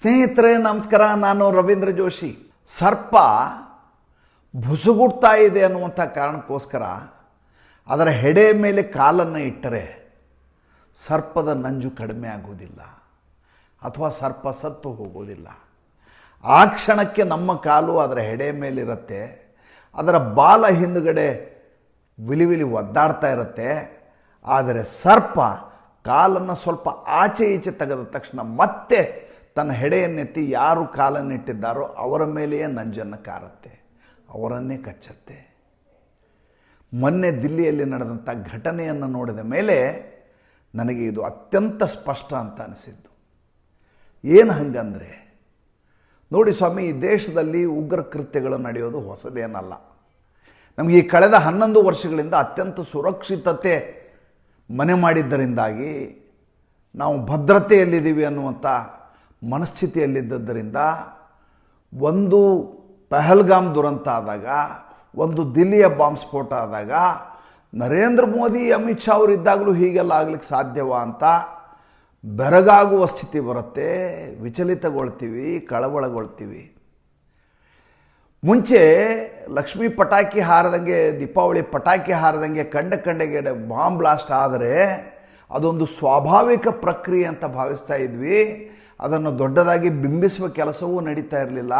ಸ್ನೇಹಿತರೆ, ನಮಸ್ಕಾರ. ನಾನು ರವೀಂದ್ರ ಜೋಶಿ. ಸರ್ಪ ಬುಸುಗುಡ್ತಾ ಇದೆ ಅನ್ನುವಂಥ ಕಾರಣಕ್ಕೋಸ್ಕರ ಅದರ ಹೆಡೆ ಮೇಲೆ ಕಾಲನ್ನು ಇಟ್ಟರೆ ಸರ್ಪದ ನಂಜು ಕಡಿಮೆ ಆಗೋದಿಲ್ಲ ಅಥವಾ ಸರ್ಪ ಸತ್ತು ಹೋಗೋದಿಲ್ಲ. ಆ ಕ್ಷಣಕ್ಕೆ ನಮ್ಮ ಕಾಲು ಅದರ ಹೆಡೆ ಮೇಲಿರುತ್ತೆ. ಅದರ ಬಾಲ ಹಿಂದುಗಡೆ ವಿಲಿವಿಲಿ ಒದ್ದಾಡ್ತಾ ಇರುತ್ತೆ. ಆದರೆ ಸರ್ಪ ಕಾಲನ್ನು ಸ್ವಲ್ಪ ಆಚೆ ಈಚೆ ತೆಗೆದ ತಕ್ಷಣ ಮತ್ತೆ ತನ್ನ ಹೆಡೆಯನ್ನೆತ್ತಿ ಯಾರು ಕಾಲನ್ನಿಟ್ಟಿದ್ದಾರೋ ಅವರ ಮೇಲೆಯೇ ನಂಜನ್ನು ಕಾರುತ್ತೆ, ಅವರನ್ನೇ ಕಚ್ಚತ್ತೆ. ಮೊನ್ನೆ ದಿಲ್ಲಿಯಲ್ಲಿ ನಡೆದಂಥ ಘಟನೆಯನ್ನು ನೋಡಿದ ಮೇಲೆ ನನಗೆ ಇದು ಅತ್ಯಂತ ಸ್ಪಷ್ಟ ಅಂತ ಅನಿಸಿದ್ದು. ಏನು ಹಂಗಂದರೆ, ನೋಡಿ ಸ್ವಾಮಿ, ಈ ದೇಶದಲ್ಲಿ ಉಗ್ರ ಕೃತ್ಯಗಳು ನಡೆಯೋದು ಹೊಸದೇನಲ್ಲ. ನಮಗೆ ಈ ಕಳೆದ ಹನ್ನೊಂದು ವರ್ಷಗಳಿಂದ ಅತ್ಯಂತ ಸುರಕ್ಷಿತತೆ ಮನೆ ಮಾಡಿದ್ದರಿಂದಾಗಿ ನಾವು ಭದ್ರತೆಯಲ್ಲಿದ್ದೀವಿ ಅನ್ನುವಂಥ ಮನಸ್ಥಿತಿಯಲ್ಲಿದ್ದರಿಂದ ಒಂದು ಪಹಲ್ಗಾಮ್ ದುರಂತ ಆದಾಗ, ಒಂದು ದಿಲ್ಲಿಯ ಬಾಂಬ್ ಸ್ಫೋಟ ಆದಾಗ, ನರೇಂದ್ರ ಮೋದಿ, ಅಮಿತ್ ಶಾ ಅವರಿದ್ದಾಗಲೂ ಹೀಗೆಲ್ಲ ಆಗ್ಲಿಕ್ಕೆ ಸಾಧ್ಯವಾ ಅಂತ ಬೆರಗಾಗುವ ಸ್ಥಿತಿ ಬರುತ್ತೆ, ವಿಚಲಿತಗೊಳ್ತೀವಿ, ಕಳವಳಗೊಳ್ತೀವಿ. ಮುಂಚೆ ಲಕ್ಷ್ಮೀ ಪಟಾಕಿ ಹಾರದಂಗೆ, ದೀಪಾವಳಿ ಪಟಾಕಿ ಹಾರದಂಗೆ ಕಂಡ ಕಂಡಗೆ ಬಾಂಬ್ ಬ್ಲಾಸ್ಟ್ ಆದರೆ ಅದೊಂದು ಸ್ವಾಭಾವಿಕ ಪ್ರಕ್ರಿಯೆ ಅಂತ ಭಾವಿಸ್ತಾ ಇದ್ವಿ. ಅದನ್ನು ದೊಡ್ಡದಾಗಿ ಬಿಂಬಿಸುವ ಕೆಲಸವೂ ನಡೀತಾ ಇರಲಿಲ್ಲ.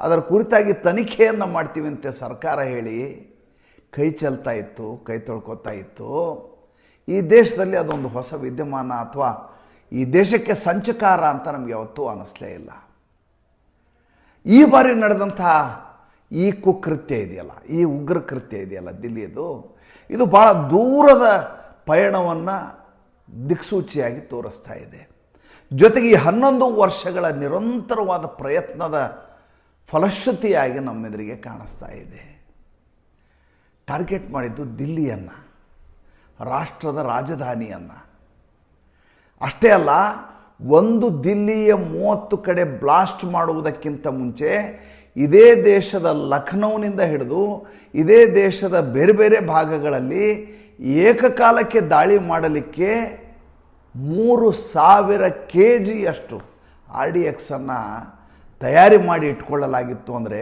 ಅದರ ಕುರಿತಾಗಿ ತನಿಖೆಯನ್ನು ಮಾಡ್ತೀವಿ ಅಂತ ಸರ್ಕಾರ ಹೇಳಿ. ಕೈ ಚೆಲ್ತಾ ಇತ್ತು, ಕೈ ತೊಳ್ಕೊತಾ ಇತ್ತು. ಈ ದೇಶದಲ್ಲಿ ಅದೊಂದು ಹೊಸ ವಿದ್ಯಮಾನ ಅಥವಾ ಈ ದೇಶಕ್ಕೆ ಸಂಚಕಾರ ಅಂತ ನಮಗೆ ಯಾವತ್ತೂ ಅನ್ನಿಸ್ಲೇ ಇಲ್ಲ. ಈ ಬಾರಿ ನಡೆದಂತಹ ಈ ಕುಕೃತ್ಯ ಇದೆಯಲ್ಲ, ಈ ಉಗ್ರ ಕೃತ್ಯ ಇದೆಯಲ್ಲ ದಿಲ್ಲಿಯದು, ಇದು ಭಾಳ ದೂರದ ಪಯಣವನ್ನು ದಿಕ್ಸೂಚಿಯಾಗಿ ತೋರಿಸ್ತಾ ಇದೆ. ಜೊತೆಗೆ ಈ ಹನ್ನೊಂದು ವರ್ಷಗಳ ನಿರಂತರವಾದ ಪ್ರಯತ್ನದ ಫಲಶ್ರುತಿಯಾಗಿ ನಮ್ಮೆದುರಿಗೆ ಕಾಣಿಸ್ತಾ ಇದೆ. ಟಾರ್ಗೆಟ್ ಮಾಡಿದ್ದು ದಿಲ್ಲಿಯನ್ನು, ರಾಷ್ಟ್ರದ ರಾಜಧಾನಿಯನ್ನು. ಅಷ್ಟೇ ಅಲ್ಲ, ಒಂದು ದಿಲ್ಲಿಯ ಮೂವತ್ತು ಕಡೆ ಬ್ಲಾಸ್ಟ್ ಮಾಡುವುದಕ್ಕಿಂತ ಮುಂಚೆ ಇದೇ ದೇಶದ ಲಖನೌನಿಂದ ಹಿಡಿದು ಇದೇ ದೇಶದ ಬೇರೆ ಬೇರೆ ಭಾಗಗಳಲ್ಲಿ ಏಕಕಾಲಕ್ಕೆ ದಾಳಿ ಮಾಡಲಿಕ್ಕೆ ಮೂರು ಸಾವಿರ ಕೆ ಜಿಯಷ್ಟು ಆರ್ ಡಿ ಎಕ್ಸನ್ನು ತಯಾರಿ ಮಾಡಿ ಇಟ್ಕೊಳ್ಳಲಾಗಿತ್ತು ಅಂದರೆ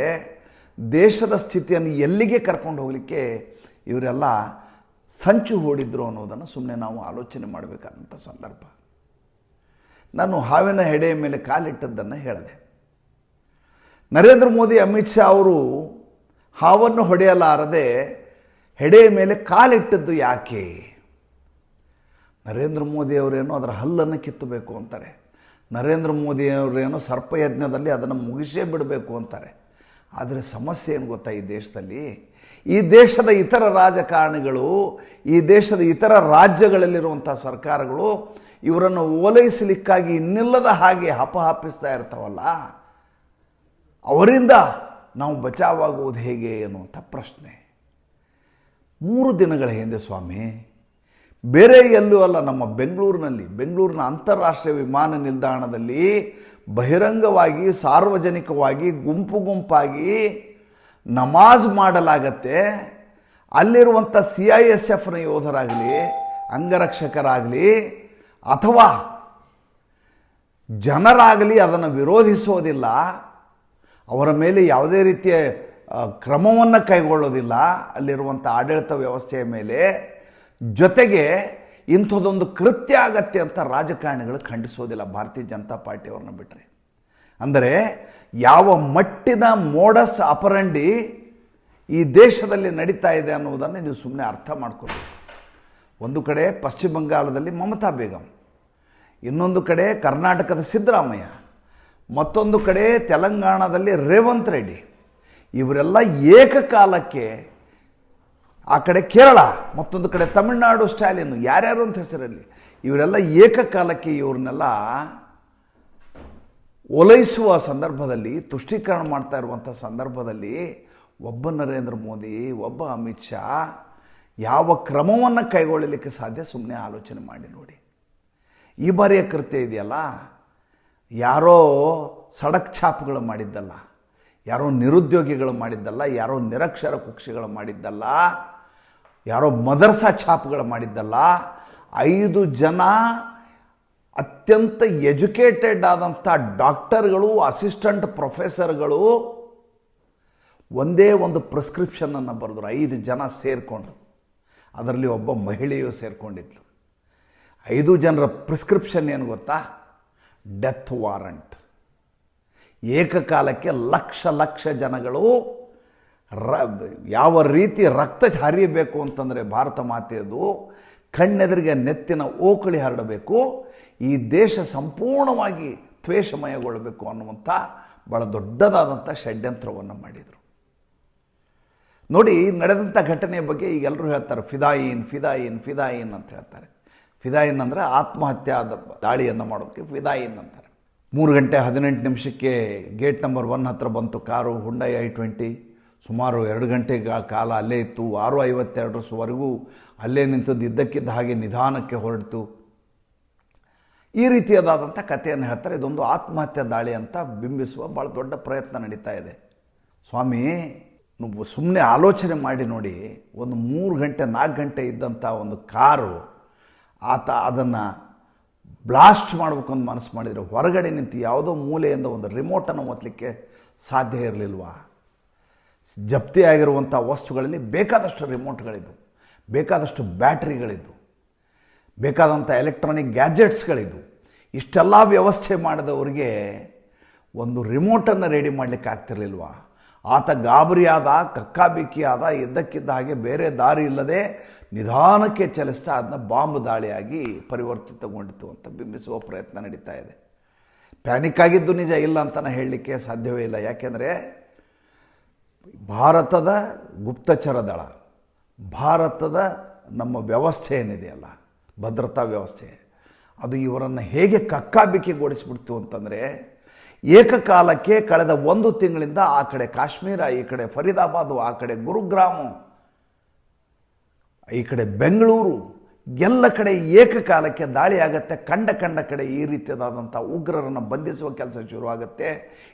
ದೇಶದ ಸ್ಥಿತಿಯನ್ನು ಎಲ್ಲಿಗೆ ಕರ್ಕೊಂಡು ಹೋಗಲಿಕ್ಕೆ ಇವರೆಲ್ಲ ಸಂಚು ಹೂಡಿದ್ರು ಅನ್ನೋದನ್ನು ಸುಮ್ಮನೆ ನಾವು ಆಲೋಚನೆ ಮಾಡಬೇಕಾದಂಥ ಸಂದರ್ಭ. ನಾನು ಹಾವಿನ ಹೆಡೆಯ ಮೇಲೆ ಕಾಲಿಟ್ಟದ್ದನ್ನು ಹೇಳಿದೆ. ನರೇಂದ್ರ ಮೋದಿ, ಅಮಿತ್ ಶಾ ಅವರು ಹಾವನ್ನು ಹೊಡೆಯಲಾರದೆ ಹೆಡೆಯ ಮೇಲೆ ಕಾಲಿಟ್ಟದ್ದು ಯಾಕೆ? ನರೇಂದ್ರ ಮೋದಿಯವರೇನೋ ಅದರ ಹಲ್ಲನ್ನು ಕಿತ್ತಬೇಕು ಅಂತಾರೆ. ನರೇಂದ್ರ ಮೋದಿಯವರೇನೋ ಸರ್ಪಯಜ್ಞದಲ್ಲಿ ಅದನ್ನು ಮುಗಿಸೇ ಬಿಡಬೇಕು ಅಂತಾರೆ. ಆದರೆ ಸಮಸ್ಯೆ ಏನು ಗೊತ್ತಾ ಈ ದೇಶದಲ್ಲಿ? ಈ ದೇಶದ ಇತರ ರಾಜಕಾರಣಿಗಳು, ಈ ದೇಶದ ಇತರ ರಾಜ್ಯಗಳಲ್ಲಿರುವಂಥ ಸರ್ಕಾರಗಳು ಇವರನ್ನು ಓಲೈಸಲಿಕ್ಕಾಗಿ ಇನ್ನಿಲ್ಲದ ಹಾಗೆ ಹಪಹಪಿಸ್ತಾ ಇರ್ತಾವಲ್ಲ? ಅವರಿಂದ ನಾವು ಬಚಾವಾಗುವುದು ಹೇಗೆ ಅನ್ನುವಂಥ ಪ್ರಶ್ನೆ. ಮೂರು ದಿನಗಳ ಹಿಂದೆ ಸ್ವಾಮಿ ಬೇರೆ ಎಲ್ಲೂ ಅಲ್ಲ, ನಮ್ಮ ಬೆಂಗಳೂರಿನಲ್ಲಿ, ಬೆಂಗಳೂರಿನ ಅಂತಾರಾಷ್ಟ್ರೀಯ ವಿಮಾನ ನಿಲ್ದಾಣದಲ್ಲಿ ಬಹಿರಂಗವಾಗಿ, ಸಾರ್ವಜನಿಕವಾಗಿ, ಗುಂಪು ಗುಂಪಾಗಿ ನಮಾಜ್ ಮಾಡಲಾಗತ್ತೆ. ಅಲ್ಲಿರುವಂಥ ಸಿ ಐ ಎಸ್ ಎಫ್ನ ಯೋಧರಾಗಲಿ, ಅಂಗರಕ್ಷಕರಾಗಲಿ, ಅಥವಾ ಜನರಾಗಲಿ ಅದನ್ನು ವಿರೋಧಿಸೋದಿಲ್ಲ, ಅವರ ಮೇಲೆ ಯಾವುದೇ ರೀತಿಯ ಕ್ರಮವನ್ನು ಕೈಗೊಳ್ಳೋದಿಲ್ಲ, ಅಲ್ಲಿರುವಂಥ ಆಡಳಿತ ವ್ಯವಸ್ಥೆಯ ಮೇಲೆ. ಜೊತೆಗೆ ಇಂಥದ್ದೊಂದು ಕೃತ್ಯ ಆಗತ್ತೆ ಅಂತ ರಾಜಕಾರಣಿಗಳು ಖಂಡಿಸೋದಿಲ್ಲ. ಭಾರತೀಯ ಜನತಾ ಪಾರ್ಟಿಯವ್ರನ್ನ ಬಿಟ್ಟರೆ ಅಂದರೆ ಯಾವ ಮಟ್ಟಿನ ಮೋಡಸ್ ಅಪರಂಡಿ ಈ ದೇಶದಲ್ಲಿ ನಡೀತಾ ಇದೆ ಅನ್ನೋದನ್ನು ನೀವು ಸುಮ್ಮನೆ ಅರ್ಥ ಮಾಡ್ಕೋಬೇಕು ಒಂದು ಕಡೆ ಪಶ್ಚಿಮ ಬಂಗಾಳದಲ್ಲಿ ಮಮತಾ ಬೇಗಂ, ಇನ್ನೊಂದು ಕಡೆ ಕರ್ನಾಟಕದ ಸಿದ್ದರಾಮಯ್ಯ, ಮತ್ತೊಂದು ಕಡೆ ತೆಲಂಗಾಣದಲ್ಲಿ ರೇವಂತ್ ರೆಡ್ಡಿ. ಇವರೆಲ್ಲ ಏಕಕಾಲಕ್ಕೆ ಆ ಕಡೆ ಕೇರಳ, ಮತ್ತೊಂದು ಕಡೆ ತಮಿಳುನಾಡು ಸ್ಟಾಲಿನ್ ಯಾರ್ಯಾರು ಅಂತ ಹೆಸರಲ್ಲಿ. ಇವರೆಲ್ಲ ಏಕಕಾಲಕ್ಕೆ ಇವ್ರನ್ನೆಲ್ಲ ಓಲೈಸುವ ಸಂದರ್ಭದಲ್ಲಿ, ತುಷ್ಟೀಕರಣ ಮಾಡ್ತಾ ಇರುವಂಥ ಸಂದರ್ಭದಲ್ಲಿ ಒಬ್ಬ ನರೇಂದ್ರ ಮೋದಿ, ಒಬ್ಬ ಅಮಿತ್ ಶಾ ಯಾವ ಕ್ರಮವನ್ನು ಕೈಗೊಳ್ಳಲಿಕ್ಕೆ ಸಾಧ್ಯ ಸುಮ್ಮನೆ ಆಲೋಚನೆ ಮಾಡಿ ನೋಡಿ. ಈ ಬಾರಿಯ ಕೃತ್ಯ ಇದೆಯಲ್ಲ? ಯಾರೋ ಸಡಕ್ ಛಾಪ್ಗಳು ಮಾಡಿದ್ದಲ್ಲ, ಯಾರೋ ನಿರುದ್ಯೋಗಿಗಳು ಮಾಡಿದ್ದಲ್ಲ, ಯಾರೋ ನಿರಕ್ಷರ ಕುಕ್ಷಿಗಳು ಮಾಡಿದ್ದಲ್ಲ ಯಾರೋ ಮದರ್ಸಾ ಛಾಪ್ಗಳು ಮಾಡಿದ್ದಲ್ಲ, ಐದು ಜನ ಅತ್ಯಂತ ಎಜುಕೇಟೆಡ್ ಆದಂಥ ಡಾಕ್ಟರ್ಗಳು, ಅಸಿಸ್ಟೆಂಟ್ ಪ್ರೊಫೆಸರ್ಗಳು ಒಂದೇ ಒಂದು ಪ್ರಿಸ್ಕ್ರಿಪ್ಷನನ್ನು ಬರೆದ್ರು, ಐದು ಜನ ಸೇರಿಕೊಂಡ್ರು. ಅದರಲ್ಲಿ ಒಬ್ಬ ಮಹಿಳೆಯು ಸೇರಿಕೊಂಡಿದ್ಲು. ಐದು ಜನರ ಪ್ರಿಸ್ಕ್ರಿಪ್ಷನ್ ಏನು ಗೊತ್ತಾ? Death warrant. ಏಕಕಾಲಕ್ಕೆ ಲಕ್ಷ ಲಕ್ಷ ಜನಗಳು ರ, ಯಾವ ರೀತಿ ರಕ್ತ ಹರಿಯಬೇಕು ಅಂತಂದರೆ ಭಾರತ ಮಾತೆಯದು, ಕಣ್ಣೆದುರಿಗೆ ನೆತ್ತಿನ ಓಕಳಿ ಹರಡಬೇಕು, ಈ ದೇಶ ಸಂಪೂರ್ಣವಾಗಿ ತ್ವೇಷಮಯಗೊಳ್ಳಬೇಕು ಅನ್ನುವಂಥ ಭಾಳ ದೊಡ್ಡದಾದಂಥ ಷಡ್ಯಂತ್ರವನ್ನು ಮಾಡಿದರು. ನೋಡಿ, ನಡೆದಂಥ ಘಟನೆಯ ಬಗ್ಗೆ ಈಗ ಎಲ್ಲರೂ ಹೇಳ್ತಾರೆ, ಫಿದಾಯಿನ್ ಫಿದಾಯಿನ್ ಫಿದಾಯಿನ್ ಅಂತ ಹೇಳ್ತಾರೆ. ಫಿದಾಯಿನ್ ಅಂದರೆ ಆತ್ಮಹತ್ಯಾದ ದಾಳಿಯನ್ನು ಮಾಡೋದಕ್ಕೆ ಫಿದಾಯಿನ್ ಅಂತಾರೆ. ಮೂರು ಗಂಟೆ ಹದಿನೆಂಟು ನಿಮಿಷಕ್ಕೆ ಗೇಟ್ ನಂಬರ್ ಒನ್ ಹತ್ರ ಬಂತು, ಕಾರು ಹುಂಡೈ ಐ ಟ್ವೆಂಟಿ. ಸುಮಾರು ಎರಡು ಗಂಟೆ ಕಾಲ ಅಲ್ಲೇ ಇತ್ತು. ಆರು ಐವತ್ತೆರಡರವರೆಗೂ ಅಲ್ಲೇ ನಿಂತದ್ದು, ಇದ್ದಕ್ಕಿದ್ದ ಹಾಗೆ ನಿಧಾನಕ್ಕೆ ಹೊರಡ್ತು. ಈ ರೀತಿಯಾದಂಥ ಕಥೆಯನ್ನು ಹೇಳ್ತಾರೆ. ಇದೊಂದು ಆತ್ಮಹತ್ಯೆ ದಾಳಿ ಅಂತ ಬಿಂಬಿಸುವ ಭಾಳ ದೊಡ್ಡ ಪ್ರಯತ್ನ ನಡೀತಾ ಇದೆ. ಸ್ವಾಮಿ ಸುಮ್ಮನೆ ಆಲೋಚನೆ ಮಾಡಿ ನೋಡಿ. ಒಂದು ಮೂರು ಗಂಟೆ, ನಾಲ್ಕು ಗಂಟೆ ಇದ್ದಂಥ ಒಂದು ಕಾರು ಆತ ಅದನ್ನು ಬ್ಲಾಸ್ಟ್ ಮಾಡಬೇಕು ಅಂತ ಮನಸ್ಸು ಮಾಡಿದರೆ ಹೊರಗಡೆ ನಿಂತು ಯಾವುದೋ ಮೂಲೆಯಿಂದ ಒಂದು ರಿಮೋಟನ್ನು ಒತ್ತಲಿಕ್ಕೆ ಸಾಧ್ಯ ಇರಲಿಲ್ವಾ? ಜಪ್ತಿ ಆಗಿರುವಂಥ ವಸ್ತುಗಳಲ್ಲಿ ಬೇಕಾದಷ್ಟು ರಿಮೋಟ್ಗಳಿದ್ದವು ಬೇಕಾದಷ್ಟು ಬ್ಯಾಟ್ರಿಗಳಿದ್ದವು ಬೇಕಾದಂಥ ಎಲೆಕ್ಟ್ರಾನಿಕ್ ಗ್ಯಾಜೆಟ್ಸ್ಗಳಿದ್ದವು ಇಷ್ಟೆಲ್ಲ ವ್ಯವಸ್ಥೆ ಮಾಡಿದವರಿಗೆ ಒಂದು ರಿಮೋಟನ್ನು ರೆಡಿ ಮಾಡಲಿಕ್ಕೆ ಆಗ್ತಿರಲಿಲ್ವಾ? ಆತ ಗಾಬರಿಯಾದ, ಕಕ್ಕಾಬಿಕ್ಕಿಯಾದ ಇದ್ದಕ್ಕಿದ್ದ ಹಾಗೆ ಬೇರೆ ದಾರಿ ಇಲ್ಲದೆ ನಿಧಾನಕ್ಕೆ ಚಲಿಸ್ತಾ ಅದನ್ನ ಬಾಂಬ್ ದಾಳಿಯಾಗಿ ಪರಿವರ್ತಿತಗೊಂಡಿತು ಅಂತ ಬಿಂಬಿಸುವ ಪ್ರಯತ್ನ ನಡೀತಾ ಇದೆ. ಪ್ಯಾನಿಕ್ ಆಗಿದ್ದು ನಿಜ ಇಲ್ಲ ಅಂತ ಹೇಳಲಿಕ್ಕೆ ಸಾಧ್ಯವೇ ಇಲ್ಲ. ಯಾಕೆಂದರೆ ಭಾರತದ ಗುಪ್ತಚರ ದಳ, ಭಾರತದ ನಮ್ಮ ವ್ಯವಸ್ಥೆ ಏನಿದೆಯಲ್ಲ ಭದ್ರತಾ ವ್ಯವಸ್ಥೆ, ಅದು ಇವರನ್ನು ಹೇಗೆ ಕಕ್ಕಾಬಿಕ್ಕಿಗೊಳಿಸ್ಬಿಡ್ತು ಅಂತಂದರೆ ಏಕಕಾಲಕ್ಕೆ ಕಳೆದ ಒಂದು ತಿಂಗಳಿಂದ ಆ ಕಡೆ ಕಾಶ್ಮೀರ, ಈ ಕಡೆ ಫರೀದಾಬಾದು, ಆ ಕಡೆ ಗುರುಗ್ರಾಮು, ಈ ಕಡೆ ಬೆಂಗಳೂರು, ಎಲ್ಲ ಕಡೆ ಏಕಕಾಲಕ್ಕೆ ದಾಳಿ ಆಗತ್ತೆ ಕಂಡ ಕಂಡ ಕಡೆ ಈ ರೀತಿಯಾದಂಥ ಉಗ್ರರನ್ನು ಬಂಧಿಸುವ ಕೆಲಸ ಶುರುವಾಗುತ್ತೆ.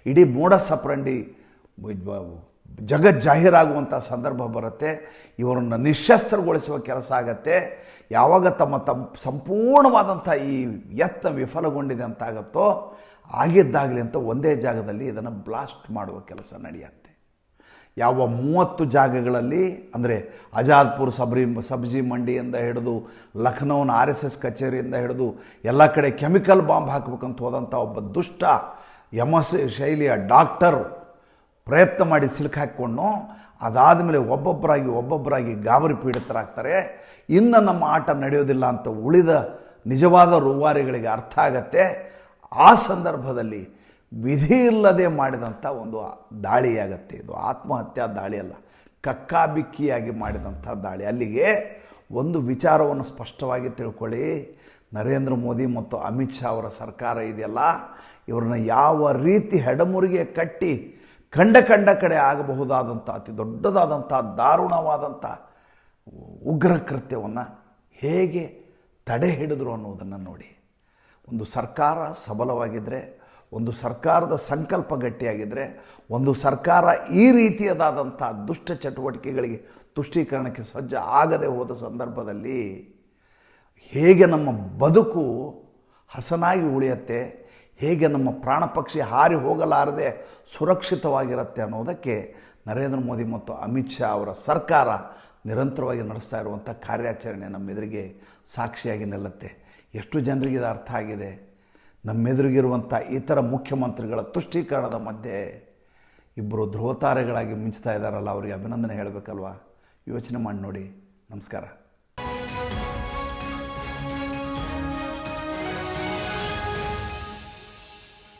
ಇಡೀ ಮೋಡ ಸಪ್ರಂಡಿ ಜಗಜ್ಜಾಹೀರಾಗುವಂಥ ಸಂದರ್ಭ ಬರುತ್ತೆ, ಇವರನ್ನು ನಿಶಸ್ತ್ರಗೊಳಿಸುವ ಕೆಲಸ ಆಗತ್ತೆ, ಯಾವಾಗ ತಮ್ಮ ತಮ್ಮ ಸಂಪೂರ್ಣವಾದಂಥ ಈ ಯತ್ನ ವಿಫಲಗೊಂಡಿದೆ ಅಂತಾಗತ್ತೋ, ಆಗಿದ್ದಾಗಲಿ ಅಂತ ಒಂದೇ ಜಾಗದಲ್ಲಿ ಇದನ್ನು ಬ್ಲಾಸ್ಟ್ ಮಾಡುವ ಕೆಲಸ ನಡೆಯುತ್ತೆ. ಯಾವ ಮೂವತ್ತು ಜಾಗಗಳಲ್ಲಿ, ಅಂದರೆ ಅಜಾದ್ಪುರ್ ಸಬ್ರಿ, ಸಬ್ಜಿ ಮಂಡಿಯಿಂದ ಹಿಡಿದು ಲಖನೌನ ಆರ್ ಎಸ್ ಎಸ್ ಕಚೇರಿಯಿಂದ ಹಿಡಿದು ಎಲ್ಲ ಕಡೆ ಕೆಮಿಕಲ್ ಬಾಂಬ್ ಹಾಕಬೇಕಂತ ಹೋದಂಥ ಒಬ್ಬ ದುಷ್ಟ ಯಮಸ್ ಶೈಲಿಯ ಡಾಕ್ಟರ್ ಪ್ರಯತ್ನ ಮಾಡಿ ಸಿಲುಕ್ ಹಾಕ್ಕೊಂಡು ಅದಾದ ಮೇಲೆ ಒಬ್ಬೊಬ್ಬರಾಗಿ ಒಬ್ಬೊಬ್ಬರಾಗಿ ಗಾಬರಿ ಪೀಡಿತರಾಗ್ತಾರೆ. ಇನ್ನು ನಮ್ಮ ಆಟ ನಡೆಯೋದಿಲ್ಲ ಅಂತ ಉಳಿದ ನಿಜವಾದ ರೂವಾರಿಗಳಿಗೆ ಅರ್ಥ ಆಗತ್ತೆ. ಆ ಸಂದರ್ಭದಲ್ಲಿ ವಿಧಿ ಇಲ್ಲದೆ ಮಾಡಿದಂಥ ಒಂದು ದಾಳಿಯಾಗತ್ತೆ. ಇದು ಆತ್ಮಹತ್ಯಾ ದಾಳಿ ಅಲ್ಲ, ಕಕ್ಕಾಬಿಕ್ಕಿಯಾಗಿ ಮಾಡಿದಂಥ ದಾಳಿ. ಅಲ್ಲಿಗೆ ಒಂದು ವಿಚಾರವನ್ನು ಸ್ಪಷ್ಟವಾಗಿ ತಿಳ್ಕೊಳ್ಳಿ. ನರೇಂದ್ರ ಮೋದಿ ಮತ್ತು ಅಮಿತ್ ಶಾ ಅವರ ಸರ್ಕಾರ ಇದೆಯಲ್ಲ? ಇವ್ರನ್ನ ಯಾವ ರೀತಿ ಹೆಡಮುರಿಗೆ ಕಟ್ಟಿ ಕಂಡ ಕಂಡ ಕಡೆ ಆಗಬಹುದಾದಂಥ, ಅತಿ ದೊಡ್ಡದಾದಂಥ, ದಾರುಣವಾದಂಥ ಉಗ್ರ ಕೃತ್ಯವನ್ನು ಹೇಗೆ ತಡೆ ಹಿಡಿದ್ರು ಅನ್ನೋದನ್ನು ನೋಡಿ. ಒಂದು ಸರ್ಕಾರ ಸಬಲವಾಗಿದ್ದರೆ ಒಂದು ಸರ್ಕಾರದ ಸಂಕಲ್ಪ ಗಟ್ಟಿಯಾಗಿದ್ದರೆ ಒಂದು ಸರ್ಕಾರ ಈ ರೀತಿಯದಾದಂಥ ದುಷ್ಟ ಚಟುವಟಿಕೆಗಳಿಗೆ ತುಷ್ಟೀಕರಣಕ್ಕೆ ಸಜ್ಜ ಆಗದೆ ಹೋದ ಸಂದರ್ಭದಲ್ಲಿ ಹೇಗೆ ನಮ್ಮ ಬದುಕು ಹಸನಾಗಿ ಉಳಿಯುತ್ತೆ ಹೇಗೆ ನಮ್ಮ ಪ್ರಾಣ ಪಕ್ಷಿ ಹಾರಿ ಹೋಗಲಾರದೆ ಸುರಕ್ಷಿತವಾಗಿರುತ್ತೆ ಅನ್ನೋದಕ್ಕೆ ನರೇಂದ್ರ ಮೋದಿ ಮತ್ತು ಅಮಿತ್ ಶಾ ಅವರ ಸರ್ಕಾರ ನಿರಂತರವಾಗಿ ನಡೆಸ್ತಾ ಇರುವಂಥ ಕಾರ್ಯಾಚರಣೆ ನಮ್ಮೆದುರಿಗೆ ಸಾಕ್ಷಿಯಾಗಿ ನಿಲ್ಲುತ್ತೆ. ಎಷ್ಟು ಜನರಿಗೆ ಇದು ಅರ್ಥ ಆಗಿದೆ? ನಮ್ಮೆದುರಿಗಿರುವಂಥ ಇತರ ಮುಖ್ಯಮಂತ್ರಿಗಳ ತುಷ್ಟೀಕರಣದ ಮಧ್ಯೆ ಇಬ್ಬರು ಧ್ರುವತಾರೆಗಳಾಗಿ ಮಿಂಚ್ತಾ ಇದ್ದಾರಲ್ಲ, ಅವರಿಗೆ ಅಭಿನಂದನೆ ಹೇಳಬೇಕಲ್ವಾ? ಯೋಚನೆ ಮಾಡಿ ನೋಡಿ. ನಮಸ್ಕಾರ.